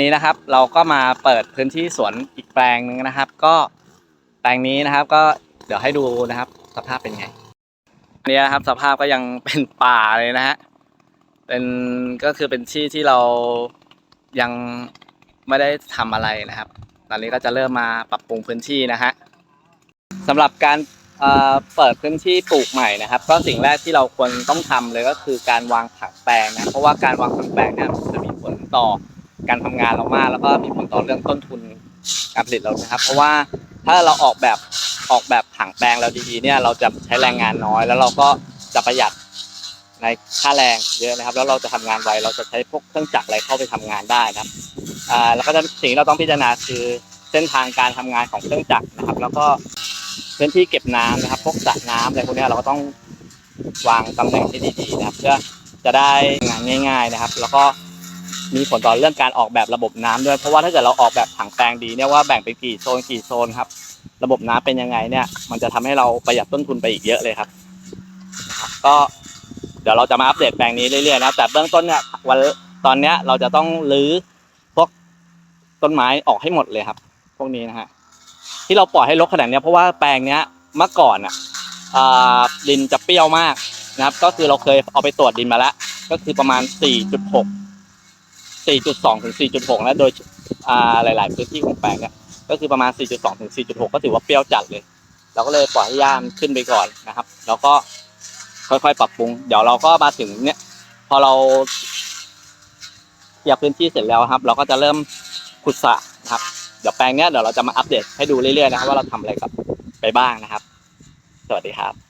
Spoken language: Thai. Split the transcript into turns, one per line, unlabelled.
นี้นะครับเราก็มาเปิดพื้นที่สวนอีกแปลงหนึ่งนะครับ ก็แปลงนี้นะครับ ก็เดี๋ยวให้ดูนะครับ สภาพเป็นไงอันนี้นะครับสภาพก็ยังเป็นป่าเลยนะฮะเป็นก็คือเป็นที่ที่เรายังไม่ได้ทำอะไรนะครับ ตอนนี้ก็จะเริ่มมาปรับปรุงพื้นที่นะฮะสำหรับการเอ่อเปิดพื้นที่ปลูกใหม่นะครับ ก็สิ่งแรกที่เราควรต้องทำเลยก็คือการวางผังแปลงนะเพราะว่าการวางผังแปลงเนี่ยมันจะมีผลต่อ การทำงานเรามาก แล้วก็มีผลต่อเรื่องต้นทุนการผลิตเรานะครับ เพราะว่าถ้าเราออกแบบออกแบบผังแปลงเราดีๆเนี่ยเราจะใช้แรงงานน้อย แล้วเราก็จะประหยัดในค่าแรงเยอะนะครับ แล้วเราจะทำงานไวเราจะใช้พวกเครื่องจักรอะไรเข้าไปทำงานได้นะครับอ่าแล้วก็จะสิ่งที่เราต้องพิจารณาคือเส้นทางการทำงานของเครื่องจักรนะครับ แล้วก็พื้นที่เก็บน้ำนะครับ พวกสระน้ำอะไรพวกนี้เราก็ต้องวางตำแหน่งที่ดีๆนะครับ เพื่อจะได้งานง่าย ๆนะครับ แล้วก็ มีผลต่อเรื่องการออกแบบระบบน้ำด้วย เพราะว่าถ้าเกิดเราออกแบบผังแปลงดีเนี่ยว่าแบ่งเป็นกี่โซนกี่โซนครับ ระบบน้ำเป็นยังไงเนี่ย มันจะทำให้เราประหยัดต้นทุนไปอีกเยอะเลยครับ ก็เดี๋ยวเราจะมาอัปเดตแปลงนี้เรื่อยๆนะครับแต่เบื้องต้นเนี่ยวันตอนเนี้ยเราจะต้องรื้อพวกต้นไม้ออกให้หมดเลยครับ พวกนี้นะฮะที่เราปล่อยให้รกขนาดเนี้ยเพราะว่าแปลงเนี้ยเมื่อก่อนอะดินจะเปรี้ยวมากนะครับ ก็คือเราเคยเอาไปตรวจดินมาแล้ว ก็คือประมาณ 4.6 4.2 ถึง 4.6 แล้วโดยอ่าหลาย ๆ พื้นที่ของแปลงเนี่ยก็คือประมาณ 4.2 ถึง 4.6 ก็ถือว่าเปรี้ยวจัดเลย เราก็เลยปล่อยให้ย่ามขึ้นไปก่อนนะครับ แล้วก็ค่อย ๆ ปรับปรุง เดี๋ยวเราก็มาถึงเนี่ยพอเราเคลียร์พื้นที่เสร็จแล้วครับ เราก็จะเริ่มขุดสระนะครับ เดี๋ยวแปลงเนี้ยเดี๋ยวเราจะมาอัปเดตให้ดูเรื่อย ๆ นะครับว่าเราทำอะไรกับไปบ้างนะครับ สวัสดีครับ